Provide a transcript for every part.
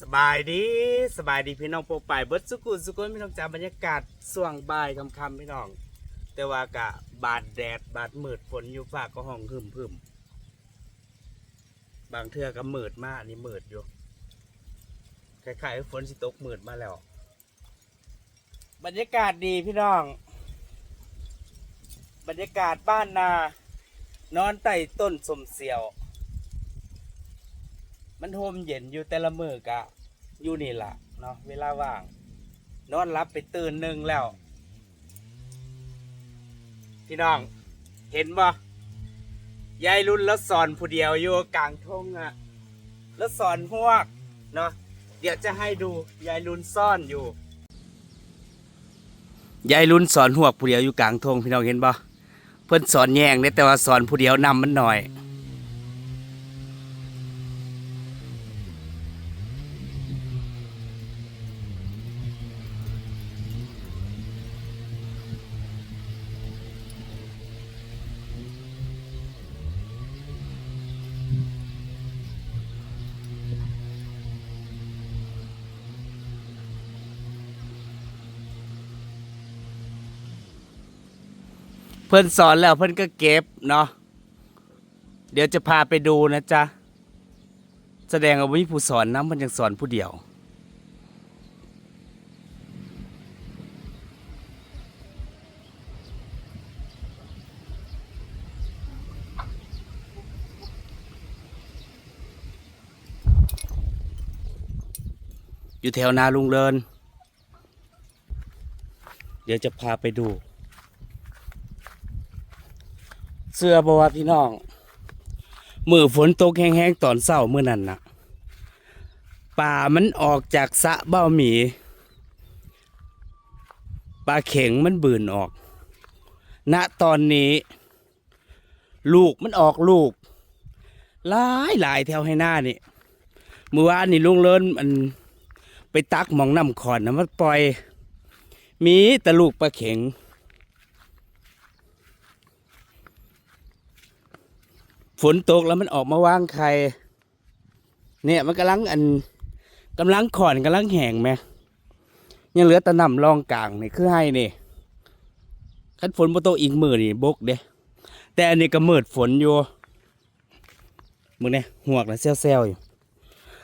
สบายดีสบายดีพี่น้องโปรไปเบิดสุกุสุกุนพี่น้องจ้าบรรยากาศส่วงบ่ายคำคำพี่น้อง แต่ว่ากะบาดแดดบาดมืดฝนอยู่ฝากก็ห้องหึมพึมบางเทื่อก็มืดมากนี่มืดอยู่คล้ายๆว่ฝนสิตกมืดมาแล้ว บรรยากาศดีพี่น้อง บรรยากาศบ้านนา นอนใต้ต้นสมเสียว มันโฮมเย็นอยู่แต่ละมือกะ อยู่นี่ล่ะเนาะเวลาว่าง นอนรับไปตื่นหนึ่งแล้ว พี่น้อง เห็นบ่ยายรุ่นแล้วสอนผู้เดียวอยู่กลางทงอะแล้วสอนหวกเนาะเดี๋ยวจะให้ดูยายรุ่นซ่อนอยู่ยายรุ่นสอนหวกผู้เดียวอยู่กลางทงพี่น้องเห็นบ่เพิ่นสอนแยงเนี่ยแต่ว่าสอนผู้เดียวนำมันหน่อย พื่อนสอนแล้วเพื่อนก็เก็บเนาะเดี๋ยวจะพาไปดูนะจ๊ะ แสดงว่าวิผู้สอนนะมันยังสอนผู้เดียว อยู่แถวนาลุงเลิน เดี๋ยวจะพาไปดู เสื้อบอกว่าพี่น้องมือฝนตกแห้งๆตอนเศร้าเมื่อนั้นนะป่ามันออกจากสะเบ้าหมีปลาเข็งมันบืนออก ณตอนนี้ ลูกมันออกลูกหลายหลายแถวให้หน้านี่เมื่อวานนี่ลุงเลินมันไปตักหมองน้ำขอนนะมันปล่อย มีแต่ลูกปลาเข็ง ฝนตกแล้วมันออกมาวางไข่เนี่ยมันกำลังอันกำลังขอนกำลังแห้งไหมยังเหลือตะนำรองกลางนี่คือให้นี่คันฝนบ่ตอีกมือนี่บกเด้แต่อันนี้ก็มืดฝนอยู่มึงเนี่ยหวกนะเซลๆอยู่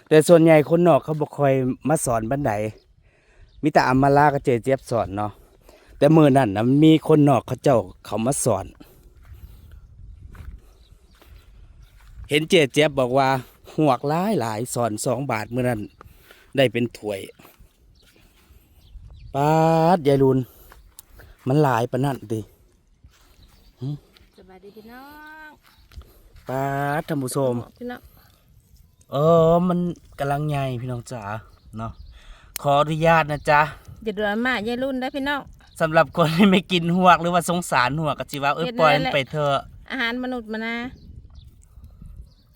แต่ส่วนใหญ่คนนอกเขาบ่ค่อยมาสอนบันไดมีแต่อามาลากับเจเจี๊ยบสอนเนาะแต่มือนั่นนะมีคนนอกเขาเจ้าเขามาสอน เห็นเจ๊เจี๊ยบบอกว่าหวกหลายหลายสอนสองบาทเมื่อนั้น ได้เป็นถ้วยปาดยายรุนมันหลายปะนั่นดิสบายดีพี่น้องปาดท่านผู้ชมพี่น้องเออมันกำลังใหญ่พี่น้องจ๋าเนาะขออนุญาตนะจ๊ะอย่าเดือดมากยายรุ่นได้อพี่น้องสำหรับคนที่ไม่กินหวกหรือว่าสงสารหวกก็จิว่าเออเฮ็ดปล่อยได้มันแหละไปเถอะอาหารมนุษย์มานะ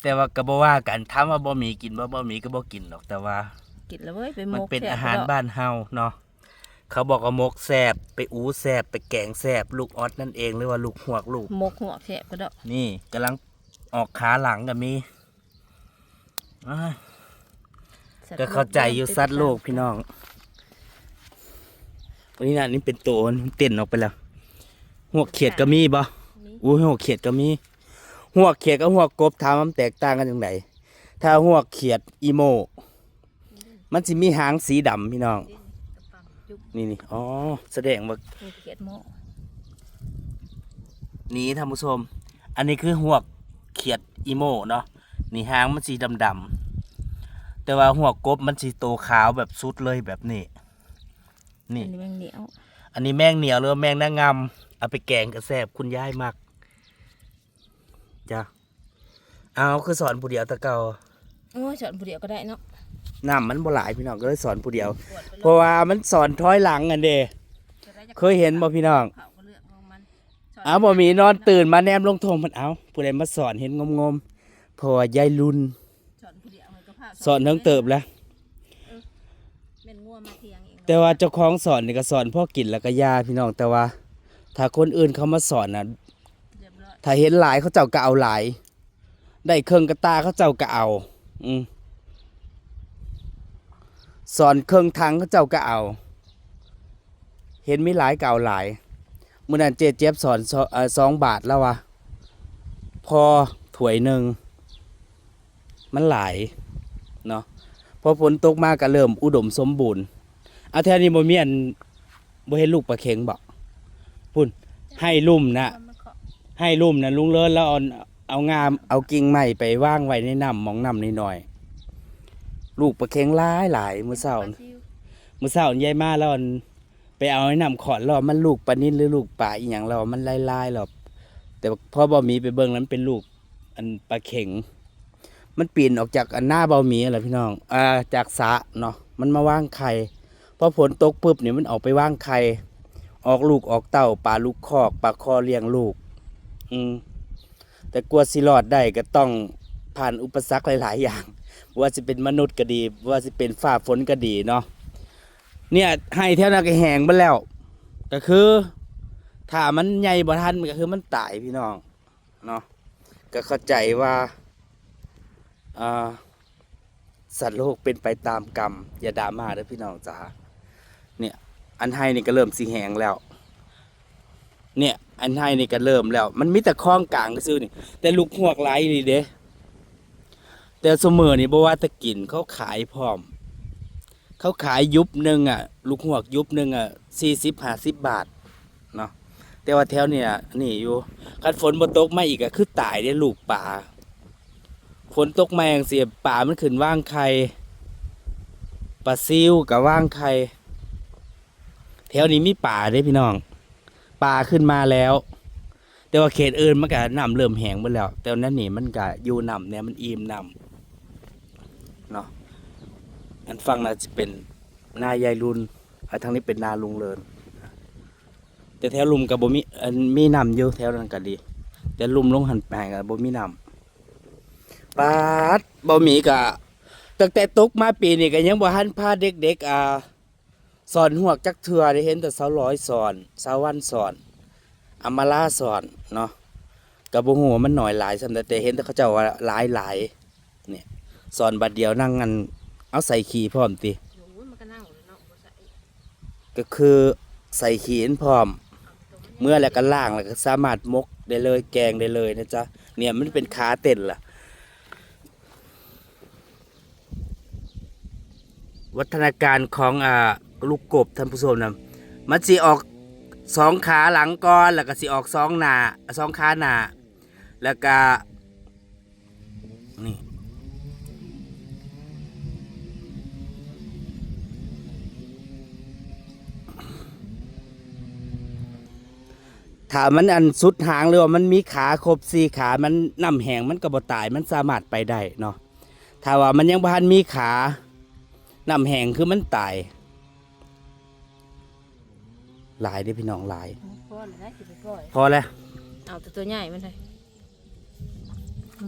แต่ว่าก็บ่ว่ากันถามว่าบ่มีกินบ่บ่มีก็บ่กินหรอกแต่ว่า กินแล้วเว้ยไปหมมันกเป็นแซ่อาหารดกบ้านเฮาเนาะเขาบอกว่าหมกแสบไปอูแสบไปแกงแสบลูกออดนั่นเองหรือว่าลูกหวกลูก หมกหัวแซ่บก็ดอกนี่กำลังออกขาหลังก็มีอ้ายสัตว์ก็เข้าใจอยู่ซัดโลกพี่น้องวันนี้นะนี่เป็นตัวมันเต้นออกไปแล้วหัวเขียดก็มีบ่นี่อู้หัวเขียดก็มี หัวเขียดกับหัวกบถามว่ามันแตกต่างกันยังไงถ้าหัวเขียดอีโม มันสิมีหางสีดำพี่น้องกระปังจุกนี่นี่อ๋อแสดงว่ามีเขียดหมกนี่ท่านผู้ชม อันนี้คือหัวเขียดอีโมเนาะนี่หางมันสีดำๆแต่ว่าหัวกบมันสีโตขาวแบบสุดเลยแบบนี้อันี่นนี้แมงเหนียวอันนี้แมงเหนียวหรือว่าแมงนางงำเอาไปแกงกระแซบคุณยายมัก จ้ะเอาคือสอนผู้เดียวแตะเกาโอ้ยสอนผู้เดียวก็ได้เนาะน้ำมันบ่หลายพี่น้องก็เลยสอนผู้เดียว ปวดไปเพราะว่ามันสอนถอยหลังกันเด้เคยเห็นบ่พี่น้อง เขาก็เลือกของมันสนเอาบ่มีนอนตื่นมาแนมลงทงมันเอาผู้ใดมาสอนเห็นงมๆเพราะว่ายายรุนสอนผู้เดียวมันก็พาสอนทั้งเติบแล้วแม่นงัวมาเทียงเองแต่ว่าเจ้าของสอนนี่ก็สอนพ่อกินแล้วก็ยาพี่น้องแต่ว่า ถ้าคนอื่นเขามาสอนน่ะเรียบร้อย ถ้าเห็นหลายเขาเจ้าก็เอาหลาย ได้เครื่องกระตาเขาเจ้าก็เอา อืมสอนเครื่องทางเขาเจ้าก็เอา เห็นไมีหลายเก่าหลายมื่อนั้นเจเจี๊ยบสอนสองบาทแล้ววะพอถวยหนึ่งมันหลายเนาะพอฝนตกมากก็เริ่มอุดมสมบูรณ์เอาแทนนี้บ่มีอันบ่เห็นลูกปลาเข็งบอกพุ่นให้ลุ่มนะ ให้ลุ่มนะลุงเลิศแล้วเอาเอางามเอากิ่งไม้ไปว่างไว้ในน้ำมองน้ำนิดหน่อย ลูกปลาเข็งหลายหลายมือเช้ามือเช้านี่ยายมาแล้วอันไปเอาไอ้น้ำขอดแล้วมันลูกปลานิ่นหรือลูกปลาอีหยังแล้วมันลายๆแล้วแต่พอบ่มีไปเบิ่งแล้นเป็นลูกอันปลาเข็ง มันปีนออกจากอันหน้าเบาหมีอะไรพี่น้องอ่าจากสะเนาะมันมาว่างไข่พอฝนตกปุ๊บเนี่ยมันออกไปว่างไข่ออกลูกออกเต้าปลาลูกคอกปลาคอเลี้ยงลูก อืมแต่กลัวสิรอดได้ก็ต้องผ่านอุปสรรคหลาย ๆ อย่าง ว่าจะเป็นมนุษย์ก็ดี ว่าจะเป็นฝ้าฝนก็ดีเนาะเนี่ยให้แถวนั้นก็แหงไปแล้ว ก็คือถ้ามันใหญ่บ่ทันก็คือมันตายพี่น้องเนาะก็เข้าใจว่าสัตว์โลกเป็นไปตามกรรม อย่าดราม่าเด้อพี่น้องจ๋าเนี่ยอันให้นี่ก็เริ่มสิแหงแล้ว เนี่ย อันให้นี่ก็เริ่มแล้ว มันมีแต่คล้องกลางซื่อนี่ แต่ลูกหวกไหลนี่เด้แต่เสมอนี่บ่ว่าตะกินเขาขายพร้อม เขาขายยุบหนึ่งอะ ลูกหวกยุบหนึ่งอะสี่สิบห้าสิบบาทเนาะแต่ว่าแถวเนี่ยนี่อยู่คันฝนบ่ตกมาอีกก็คือตายได้ลูกป่าฝนตกมาอย่างเสียป่ามันขึ้นว่างไข่ปลาซิวกับว่างไข่แถวนี้มีป่าเด้พี่น้อง ป่าขึ้นมาแล้ว แต่ว่าเขตอื่นมันก็น้ำเริ่มแห้งหมดแล้ว แต่วนั้นนี่มันก็อยู่น้ำเนี่ยมันอิ่มน้ำเนาะอันฟังน่าจะเป็นนายายรุนอันทางนี้เป็นนาลุงเลินแต่แถวลุมกับบ่มีอันมีน้ำอยู่แถวนั้นก็ดี แต่ลุมลงหันไปกับบ่มีน้ำปาดบ่มีกะตั้งแต่ตกมาปีนี้ก็ยังบ่ทันพาเด็กๆอ่า สอนหวกจักเทื่อได้เห็นแต่สาวร้อยสอนสาววันสอนอามาลาสอนเนาะกับบุหัวมันหน่อยหลายสำหรับแต่เห็นแต่เขาเจ้าว่าหลายหลายเนี่ยสอนบัดเดียวนั่งกันเอาใส่ขีพร้อมติโอ้ยมันก็นั่งอยู่เนาะบ่ใส่ก็คือใส่ขีนพร้อม เมื่อแล้วก็ล่างแล้วก็สามารถมกได้เลยแกงได้เลยนะจ๊ะเนี่ยมันเป็นขาเต้นล่ะ วัฒนาการของอ่า ลูกกบท่านผู้ชมนะมันสิออกสองขาหลังก่อนแล้วก็สิออกสองหนาสองขาหนาแล้วก็นี่ถ้ามันอันสุดหางเลยว่ามันมีขาครบสี่ขา มันน้ำแหงมันก็บ่ตายมันสามารถไปได้เนาะถ้าว่ามันยังบ่ทันมีขาน้ำแหงคือมันตาย หลายเด้อพี่น้องหลาย พ่อเลยนะสิไปปล่อยพอแล้วเอาแต่ตัวใหญ่มันเลย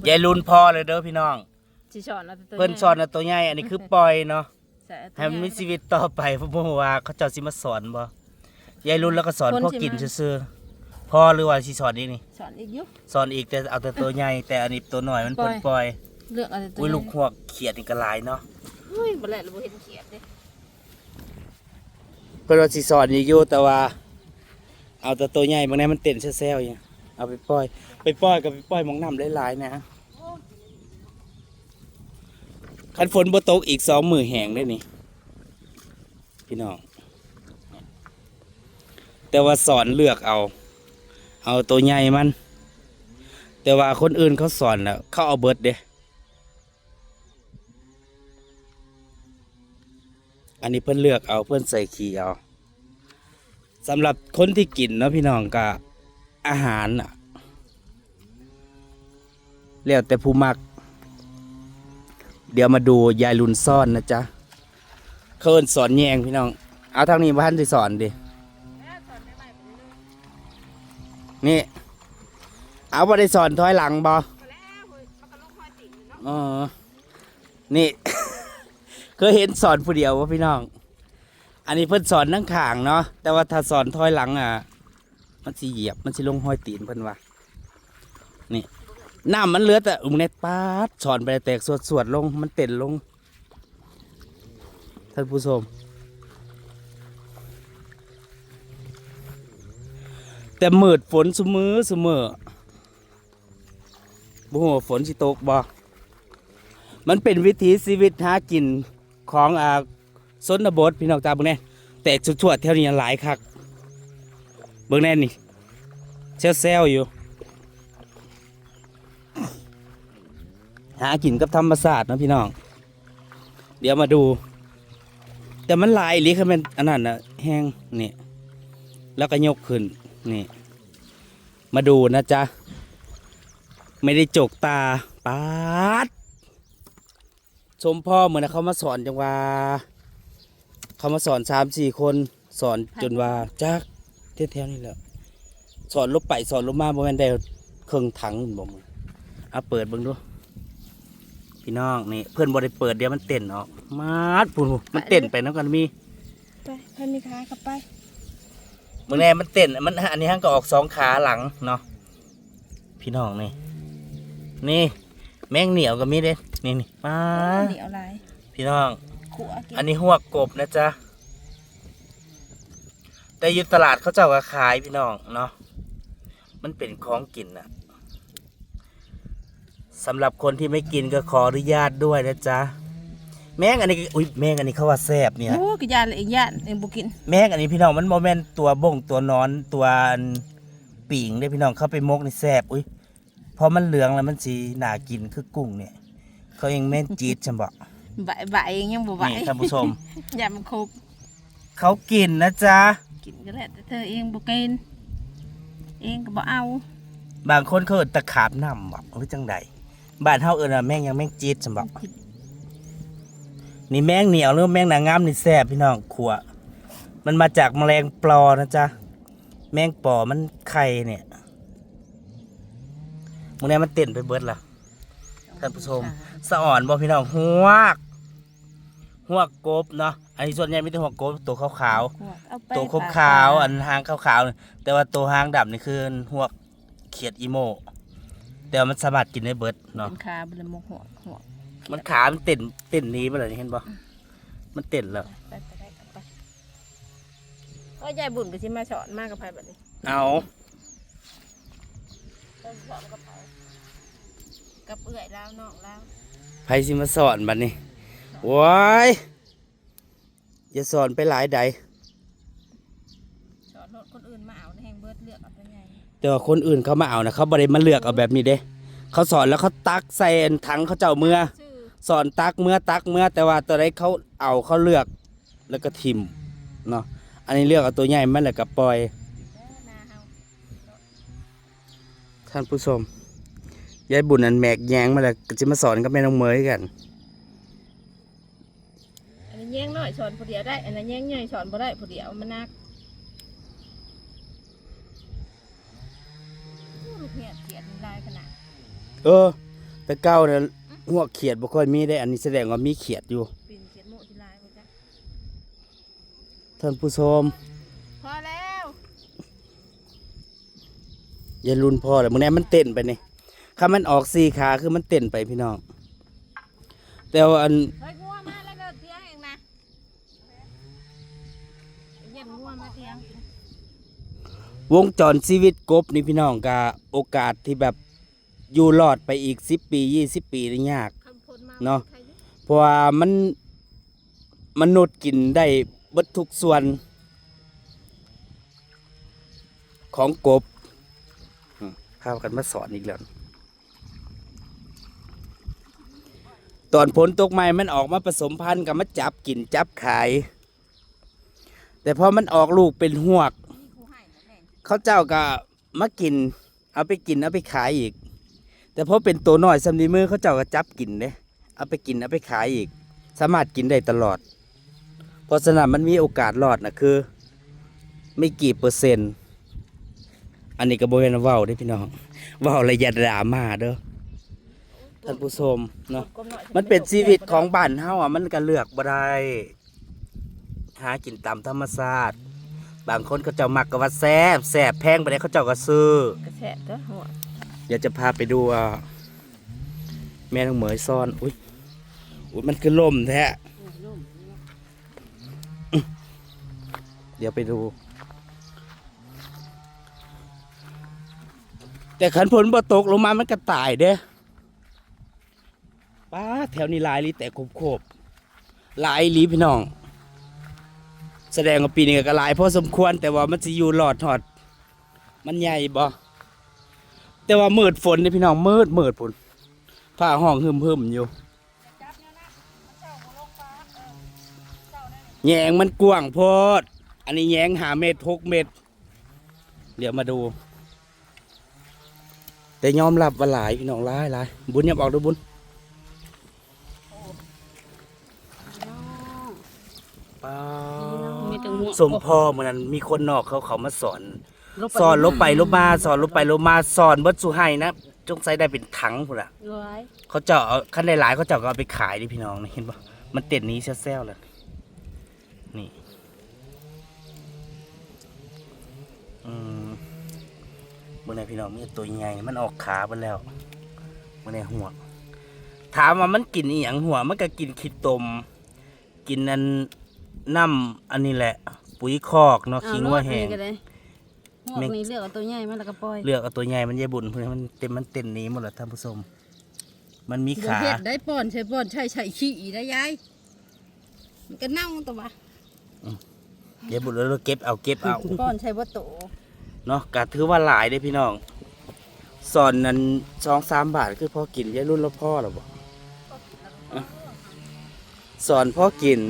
ยายรุนพอเลยเด้อพี่น้องสิสอนเอาแต่ตัวเพิ่นสอนนะตัวใหญ่อันนี้คือปล่อยเนาะใส่เอาตัวให้มันมีญ่ชีวิตต่อไปเพราะบ่รู้ว่าเขาเจ้าสิมาสอนบ่ยายรุนแล้วก็สอนคนพ่อสิกินมาซื่อๆพ่อหรือว่าสิสอนอีกนี่ สอนอีกอยุ สอนอีกแต่เอาแต่ตัวใหญ่แต่อันนี้ตัวน้อยมันปล่เพิ่อยนปล่อยเลือกเอาแต่ตัวอุ้ยใหญ่ลูกหวกเขียดนี่ก็หลายเนาะ อุ้ยบ่แล้วเราบ่เห็นเขียดเด้ เพิ่นว่าสิสอนอีกอยู่แต่ว่า เอาแต่ตัวใหญ่บางแน่มันเต้นแซ่ๆอย่างเอาไปปล่อย ไปปล่อยก็ไปปล่อยมองน้ำหลายๆนะคันฝนบ่ตกอีกสองมือแหงได้นี่ พี่น้อง แต่ว่าสอนเลือกเอา เอาตัวใหญ่มัน แต่ว่าคนอื่นเขาสอนแล้วเขาเอาเบิดเด้ อันนี้เพิ่นเลือกเอาเพิ่นใส่ขี้เอาสำหรับคนที่กินเนาะพี่น้องก็อาหารอะแล้วแต่ผู้มัก เดี๋ยวมาดูยายลุนซ่อนนะจ๊ะเคินสอนแยงพี่น้อง เอาทางนี้บ้านที่สอนดินี่ เอาบ่ได้สอนถอยหลังบ่อ๋อนี่ เคยเห็นสอนผู้เดียววะพี่น้อง อันนี้เพิ่นสอนนั่งขางเนาะแต่ว่าถ้าสอนถอยหลังอะ มันสิเหยียบมันสิลงห้อยตีนเพิ่นว่านี่น้ำมันเหลือแต่อุ้มเน็ตปาดสอนไปแตกสวดสวดลง มันเต้นลง ท่านผู้ชมแต่มืดฝนเสมอเสมอบ่ฮู้ว่าฝนสิตกบ่ มันเป็นวิถีชีวิตหากิน ของอ่าชนบทพี่น้องตาเบิ่งแน่แต่ทั่วๆแถวนี้หลายคักเบิ่งแน่นี่เซลๆอยู่ หากินกับธรรมศาสตร์นะพี่น้อง เดี๋ยวมาดู แต่มันหลายหรือคือมันอันนั้นนะแห้งนี่แล้วก็ยกขึ้นนี่ มาดูนะจ๊ะ ไม่ได้จกตาปาด ชมพ่อเหมือนเขามาสอนจังว่า เขามาสอนสามสี่คนสอนจนว่าจักแถวๆนี่แหละสอนลบไปสอนลบมาบ่แม่นได้เครื่องถังบ่มึงเอาเปิดเบิ่งดูพี่น้องนี่เพื่อนบ่ได้เปิดเดี๋ยวมันเต้นออกมาดปุ่นหูมันเต้นไปน้ำกันมีไปเพิ่นมีขากลับไปมึงแน่มันเต้นมันอันนี้ฮั่งก็ออกสองขาหลังเนาะพี่น้องนี่นี่ แมงเหนียวก็มีเด้ นี่นี่มาเหนียวหลายพี่น้อง ขัวกินอันนี้หัวกบนะจ๊ะ แต่อยู่ตลาดเขาเจ้าก็ขายพี่น้องเนาะ มันเป็นของกินนะสำหรับคนที่ไม่กินก็ขออนุญาตด้วยนะจ๊ะ แมงอันนี้ก็อุ้ยแมงอันนี้เขาว่าแซ่บเนี่ย โอ้กะยานเลยอีกยานเองบ่กิน แมงอันนี้พี่น้องมันโมเมนตัวบ่งตัวนอนตัวอันปีงได้พี่น้องเข้าไปมกในแซ่บอุ้ย พอมันเหลืองแล้วมันสีน่ากินคือกุ้งเนี่ย เขาเองแม่นจีดฉันบอกใบใบเองยังบ่ใบนี่ท่านผู้ชมยานมันครบเขากินนะจ๊ะ กินก็แล้วแต่เธอเองบ่กินเองก็บ่เอา บางคนเขาเอิ้นตะขาบน้ำบอกหรือจังใดบ้านเฮาเอิ้นว่าแมงยังแมงจีดฉันบอกนี่แมงเหนียวหรือแมงนางงามนี่แซ่บพี่น้องขัว มันมาจากแมลงปลอนะจ๊ะ แมงปอมันไข่เนี่ย มึงเนี่ยมันเต้นไปเบิดละท่านผู้ชมสะอ่อนบ่พี่น้องหวกหวกกบเนาะอันนี้ส่วนใหญ่ไม่ใช่หวกกบตัวขาวขัวเอาไปๆตัวขปลาวๆอันหางขาวๆนี่แต่ว่าตัวหางดำนี่คือหวกเขียดอีโมแต่ว่ามันสามารถกินได้เบิดเนาะเป็นขาบ่ได้หมกหัวหัวมันขา มันเต้นเต้นหนี้มาเลยเห็นบ่มันเต้นแล้วไปไปได้กลับไปก็ยายบุญก็สิมาสอนมากกับไผบัดนี้ เอาก็สอนกับไผ กับเอื้อยแล้วน้องแล้วไผสิมาสอนบัดนี้ว้ายอย่าสอนไปหลายใดสอนรถคนอื่นมาเอาในแห่งเบิดเลือกเอาไปไงแต่ว่าคนอื่นเขามาเอานะเขาบ่ได้มาเลือกเอาแบบนี้เด้เขาสอนแล้วเขาตักใส่อันถังเขาเจ้าเมื่อ ชื่อสอนตักเมื่อตักเมื่อแต่ว่าตัวใดเขาเอาเขาเลือกแล้วก็ทิมเนาะอันนี้เลือกเอาตัวใหญ่มันแหละกับปล่อย เด้อนาเฮา ท่านผู้ชม ยายบุญอันแมกแยงมาแล้วก็จะมาสอนกับแม่น้องเมยกัน อันนี้แย่งน้อยสอนผู้เดียวได้ อันนั้นแย่งใหญ่สอนบ่ได้ผู้เดียวมันนักโอ้ลูกเหียดเขียนลายขนาดเออ แต่เก้าเนี่ยหัวเขียดบ่ค่อยมีได้ อันนี้แสดงว่ามีเขียดอยู่ปีนเขียนโมที่ลายบ่จ๊ะท่านผู้ชมพอแล้วอย่ารุนพอเลยมึงแน่มันเต้นไปนี่ ถ้ามันออกสี่ขาคือมันเต้นไปพี่น้อง แต่ว่าอันเฮ้ยงัวมาแล้วก็เตียงเองนะเยี่ยมงัวมาเตียงวงจรชีวิตกบนี่พี่น้องกะโอกาสที่แบบอยู่รอดไปอีกสิบปียี่สิบปีนี่ยาก คำพลมาเนาะใครอยู่เพราะว่ามันมนุษย์กินได้เบิดทุกส่วน ของกบอืมพากันมาสอนอีกแล้ว ตอนผลตกใหม่มันออกมาผสมพันธุ์กับมาจับกินจับขาย แต่พอมันออกลูกเป็นหวก เขาเจ้าก็มากิน เอาไปกินเอาไปขายอีก แต่พอเป็นตัวน้อยสำนีมือเขาเจ้าก็จับกินเด้เอาไปกินเอาไปขายอีก สามารถกินได้ตลอด เพราะฉะนั้นมันมีโอกาสรอดนะคือ ไม่กี่เปอร์เซ็นต์ อันนี้ก็บริเวณว้าวเด้พี่น้องว้าวระยะดรามาเด้อ ท่านผู้ชมเนาะกลหอยมันเป็นชีวิตของบ้านเฮาอะมันก็เลือกบ่ได้หากินตามธรรมชาติบางคนเขาเจ้ามักก็ว่าแซ่บแซ่บแพงไปได้เขาเจ้าก็ซื้อกระแสะตัวหัวเดี๋ยวจะพาไปดูอะแม่น้องเหมยซ่อนอุ้ยอุ้ยมันคือล่มแท้เดี๋ยวไปดู แต่ขันฝนบ่ตกลงมามันก็ตายเด้ ป้าแถวนี้ลายลีแต่โคบๆหลายลีพี่น้อง แสดงว่าปีนี้ก็ลายพอสมควร แต่ว่ามันจะอยู่หลอดหอด มันใหญ่บ่แต่ว่ามืดฝนนี่พี่น้องมืดมืดฝนฝ้าห้องหึมหึมอยู่แยงมันกว้างโพด อันนี้แยงหาเม็ดหกเม็ดเดี๋ยวมาดู แต่ยอมรับว่าหลายพี่น้องหลายหลายบุญยับออกดูบุญ ป้ามีแต่หัวสมพ่อเหมือนนั้นมีคนนอกเขาเขามาสอน สอนลบไปลบมาสอนลบไปลบมาสอนเบิดสุให้นะจงใส่ได้เป็นถังพุ่นละร้อยเขาเจาะเอาขั้นได้หลายเขาเจาะก็เอาไปขายดิพี่น้องนี่เห็นปะมันเต็ดหนี้แซวๆเลยนี่อืมบนไหนพี่น้องมีตัวใหญ่มันออกขาไปแล้วบนไหนหัวถามว่ามันกินอีหยังหัวมันก็กินขี้ตม กินอัน น้ำอันนี้แหละ ปุ๋ยคอกเนาะขิงว่าแห้งก็ได้หมวกนี้เลือกเอาตัวใหญ่มาแล้วก็ปล่อยเลือกเอาตัวใหญ่มันใหญ่บุญเพื่อมันเต็มมันเต็มหนี้หมดแล้วท่านผู้ชมมันมีบ่ขาเฮ็ดได้ป้อนใช่ป้อนใช่ใช่ขี้อีได้ยายมันก็เน่าตัววะยายบุญเราเก็บเอาเก็บเอาป้อนใช่บ่โตเนาะก็ถือว่าหลายได้พี่น้องสอนนั้นสองสามบาทคือพอกินยายรุ่นแล้วพ่อหรอบ่อะสอนพ่อกิน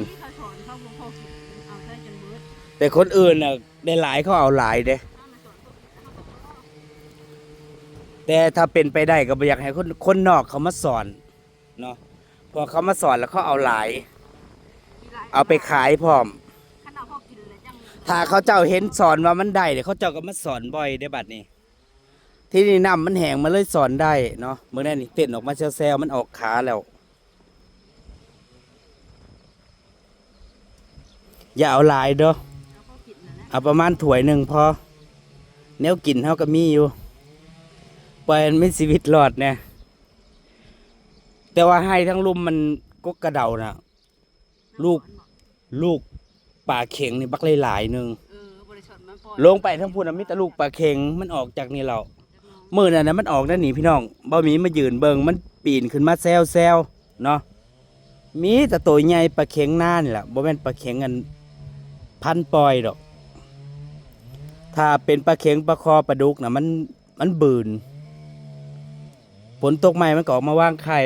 แต่คนอื่นน่ะได้หลายเขาเอาหลายเด้ แต่ถ้าเป็นไปได้ก็บ่อยากให้คนคนนอกเขามาสอนเนาะพอเขามาสอนแล้วเขาเอาหลาย เอาไปขายพร้อมคันเอาพอกินเลยจังถ้าเขาเจ้าเห็นสอนว่ามันได้เดี๋ยวเขาเจ้าก็มาสอนบ่อยได้อบัดนี้ ที่นี่น้ำมันแห้งมันเลยสอนได้เนาะเมื่อนั้นนี่เต้นออกมาแซวๆมันออกขาแล้ว อย่าเอาหลายเด้อ เอาพอกินน่ะนะเอาประมาณถ้วยหนึ่งพอแนวกินเท่าก็มีอยู่ปล่อยมันมีชีวิตรอดเนี่ยแต่ว่าให้ทั้งลุมมันก็กระเดานะลูกลูกป่าเข็งนี่บักหลายๆหนึ่งเออบริษัทมันปล่อยลงไปทั้งพูนมิตรลูกปลาเข็งมันออกจากนี่เรามื่อนั้นนะมันออกนั่นหนีพี่น้องบ่มีมายืนเบิงมันปีนขึ้นมาแซวแซวเนาะมีแต่ตัวใหญ่ปลาเข็งหน้านี่แหละบ่แม่นปลาเข็งอันพันปล่อยดอก ถ้าเป็นปลาเข็งปลาคอปลาดุกนะมันมันบืนฝนตกใหม่มันก็ออกมาว่างไข่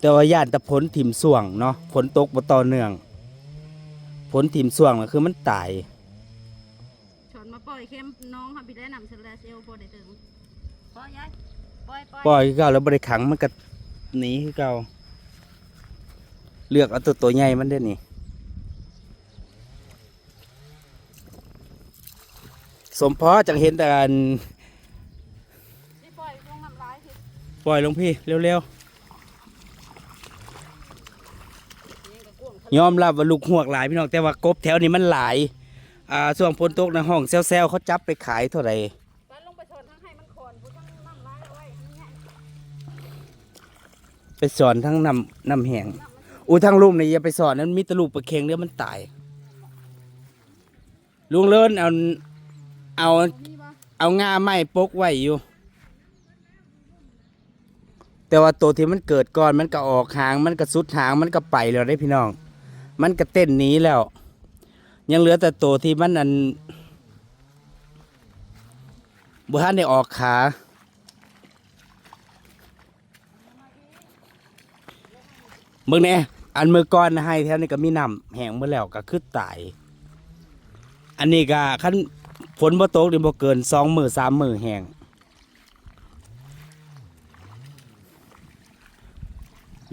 แต่ว่าย่านแต่ผลถิ่มส่วงเนาะฝนตกบ่ต่อเนื่องผลถิ่มส่วงก็คือมันตายชอนมาปล่อยเข้มน้องค่ะพี่ได้นำเซลลาเซลล์พอได้ถึงปล่อยยายปล่อยปล่อยปล่อยคือเก่าแล้วบริขังมันก็หนีคือเก่าเลือกเอาตัวตัวใหญ่มันเด้อนี่ สมพอจังเห็นแต่อันปล่อยลงน้ำลายสิปล่อยลงพี่เร็วๆยอมรับว่าลูกหวกหลายพี่น้องแต่ว่ากบแถวนี้มันหลายอ่าส่วงพนตกในห้องแซวๆเขาจับไปขายเท่าไหร่ปลงไปชนทั้งให้มันคอนผู้ทั้งน้ำลายเอาไว้ทั้งใหญ่ไปสอนทั้งน้ำน้ำแห้งอู้ทั้งลุ่มนี่อย่าไปสอนนั้นมีแตลูกปลาเค็งเดี๋ยวมันตายลุงเลินเอา เอาเอางาไม้ปกไว้อยู่ แต่ว่าตัวที่มันเกิดก่อนมันก็ออกหางมันก็สุดหางมันก็ไปแล้วได้พี่น้อง มันก็เต้นหนีแล้ว ยังเหลือแต่ตัวที่มันอันบุฮันได้ออกขาเมื่อนี้อันมือก่อนให้แถวนี้ก็มีน้ำแห้งหมดแล้วก็คือตาย อันนี้ก็ขั้น ฝนบ่ตกนี่บ่เกินสองมือสามมือแห้ง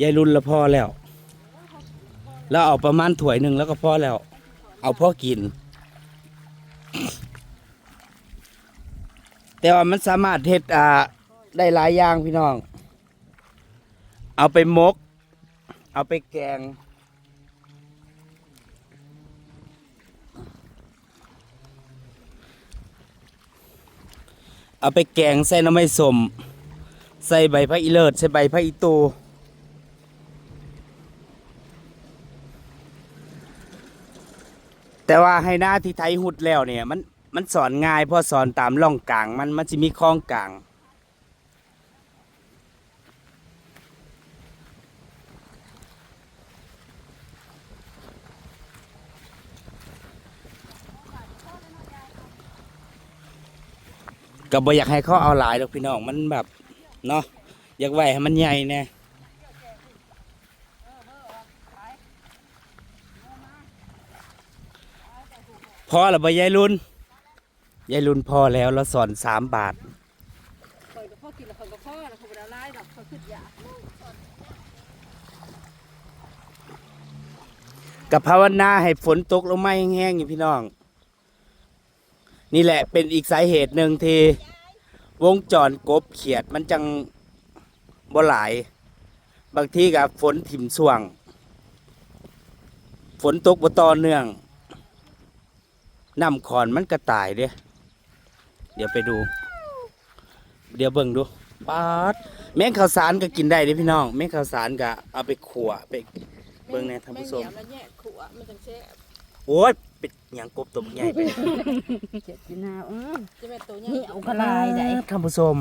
ยายรุ่นละพอแล้ว แล้วเอาประมาณถ้วยหนึ่งแล้วก็พอแล้ว เอาพอกิน แต่ว่ามันสามารถเฮ็ดอ่าได้หลายอย่างพี่น้อง เอาไปมก เอาไปแกง เอาไปแกงใส่น้ำไม่สม ใส่ใบพระอีเลิศใส่ใบพระอีตูแต่ว่าให้หน้าที่ไทยหุดแล้วเนี่ยมันมันสอนง่ายเพราะสอนตามร่องกลาง มันมันจะมีคลองกลาง ก็บ่อยากให้เขาเอาหลายดอกพี่น้องมันแบบเนาะอยากไว้ให้มันใหญ่แน่พอแล้วบ่ยายรุ่นยายรุ่นพอแล้วเราสอนสามบาทกับพ่อกินแล้วคอยกับพ่อแล้วคอยบ่ได้ร้ายดอกคอยขึ้นยากกับภาวนาให้ฝนตกลงมาแห้งๆอยู่พี่น้อง นี่แหละเป็นอีกสาเหตุหนึ่งที่วงจรกบเขียดมันจังบ่หลาย บางทีกับฝนถิ่มส่วง ฝนตกบ่ต่อเนื่องน้ำขอนมันกระต่ายเด้เดี๋ยวไปดู เดี๋ยวเบิ่งดูปาดแม่งข้าวสารก็กินได้เด้พี่น้องแม่งข้าวสารก็เอาไปขั่วไปเบิ่งแหน่ท่านผู้ชมแงเดียวแล้วแยกขัวมันจังแซ่บโอ้ย เป็นหยังกบตัวใหญ่ไปเจ็บกินน้ำอือจะแม่ตัวใหญ่เหนียวกระลายได้ท่านผู้ชม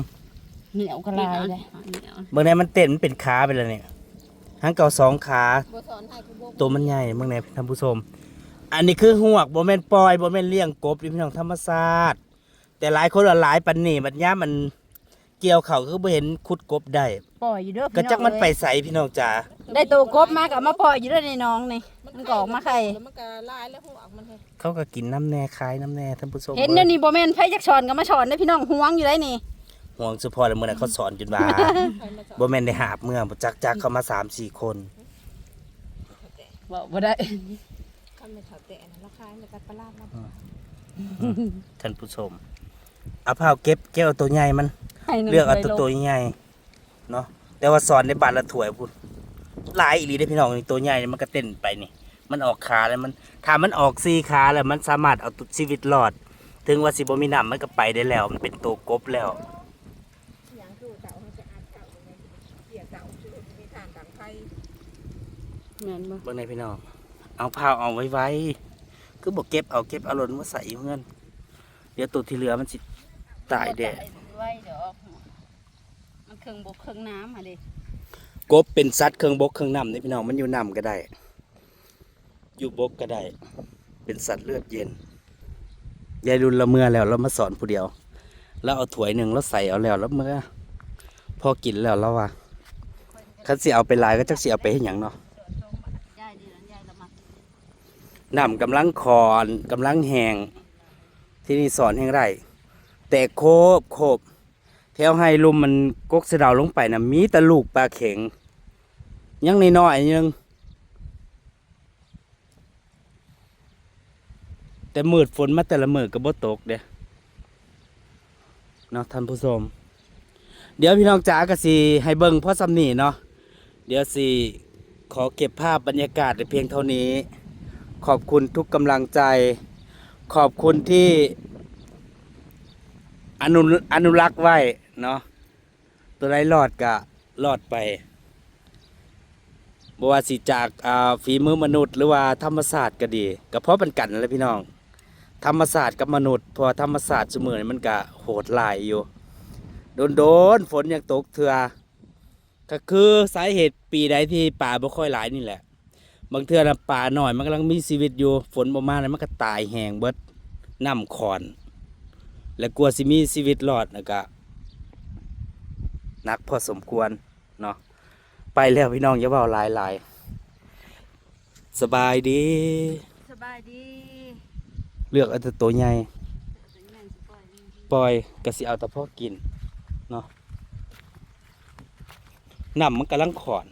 เหนียวกระลายได้เหนียวเมื่อไหนมันเต้นมันเป็นขาไปแล้วเนี่ยทั้งเก่าสองขาบ่สอนให้คือบ่ตัวมันใหญ่เมื่อไหนท่านผู้ชม อันนี้คือหวกบ่แม่นปล่อยบ่แม่นเลี้ยงกบนี่พี่น้องธรรมชาติแต่หลายคนละหลายปันนี่บัดย่ามมันเกี่ยวเขาคือบ่เห็นขุดกบได้ปล่อยอยู่เด้อก็พี่จักมันไปองใส่พี่น้องจ๋าเอ้ยได้ตัวกบมากับมาปล่อยอยู่เด้อในน้องนี่ มันก็ออกมาไข่ แล้วมันก็ลายแล้วหัวมันให้เขาก็กินน้ำแน่คล้ายน้ำแน่ท่านผู้ชมเห็นเดี๋ยวนี้บ่แม่นไผจักสอนก็มาสอนเด้อพี่น้องห่วงอยู่ได้นี่ ห่วงเฉพาะแล้วมื้อนั้นเขาสอนจนว่า ใครมาสอนบ่แม่นได้หาบเมื่อบ่จักจักเขามาสามสี่คนบ่บ่ได้คันไม่เขาแตะนะราคามันก็ปลาลาดมาท่านผู้ชมเอาเผาเก็บเก็บเอาตัวใหญ่มัน ให้หนึ่งเลือกเอาตัวไปลงตัวใหญ่เนาะแต่ว่าสอนในบาทละถ้วยพุ่น หลายอีหลีได้อพี่น้องนี่ตัวใหญ่นี่มันก็เต้นไปนี่ มันออกขาแล้วมันถ้ามันออกสี่ขาแล้วมันสามารถเอาตัวชีวิตรอด ถึงว่าสิบ่มีน้ำมันก็ไปได้แล้ว มันเป็นตัวกบแล้วอย่างคือเต่าเขาจะอัดเต่าไงเกี่ยเต่าคือมีทางกลางไฟแม่นบ่เบิ่งในพี่น้องเอาเผาเอาไว้ไว้คือบอกเก็บเอาเก็บเอาหล่นมาใส่เพื่อนเดี๋ยวตัวที่เหลือมันสิตายแดดไว้เดี๋ยวออกมันเครื่องบกเครื่องน้ำอะดิ กบเป็นสัตว์เครื่องบกเครื่องน้ำนี่พี่น้องมันอยู่น้ำก็ได้ อยู่บกก็ได้ เป็นสัตว์เลือดเย็นยายรุนละเมื่อแล้วเรามาสอนผู้เดียว แล้วเอาถ้วยหนึ่งแล้วใส่เอาแล้วแล้วเมื่อพอกินแล้วแล้วว่าคันสิเอาไปลายก็จักสิเอาไปให้หยังเนาะน้ำกำลังคอนกำลังแหงที่นี่สอนแห้งไรแต่โคบโคบแถวให้ลุมมันกกเสดาลงไปนะมีตะลูกปลาเข็ง ยังน้อยๆยังแต่มืดฝนมาแต่ละมือก็บ่ตกเด้เนาะท่านผู้ชมเดี๋ยวพี่น้องจ๋าก็สิให้เบิ่งพ่อสำนีเนาะเดี๋ยวสิขอเก็บภาพบรรยากาศแต่เพียงเท่านี้ ขอบคุณทุกกำลังใจ ขอบคุณที่อนุอนุรักษ์ไว้เนาะตัวไรรอดก็รอดไป บ่ว่าสิจากฝีมือมนุษย์ หรือว่าธรรมศาสตร์ก็ดีก็เพราะเป็นกันนั่นแหละพี่น้อง ธรรมศาสตร์กับมนุษย์พอธรรมศาสตร์เสมอนมันก็โหดหลายอยู่ โดนโดนๆฝนยังตกเถื่อก็คือสาเหตุปีใดที่ป่าบ่ค่อยหลายนี่แหละ บางเทื่อนะป่าหน่อยมันกำลังมีชีวิตอยู่ ฝนประมาณนั้นมันก็ตายแหงเบิดน้ำขอน และกลัวสิมีชีวิตรอดนะก็หนักพอสมควรเนาะ ไปแล้วพี่น้องอย่าเบาหลายหลายๆสบายดี สบายดีเลือกเอาแต่ตัวใหญ่ตัวใหญ่สิปล่อยนี่ปล่อยก็สิเอาแต่พอกินเนาะน้ำมันกำลังขอน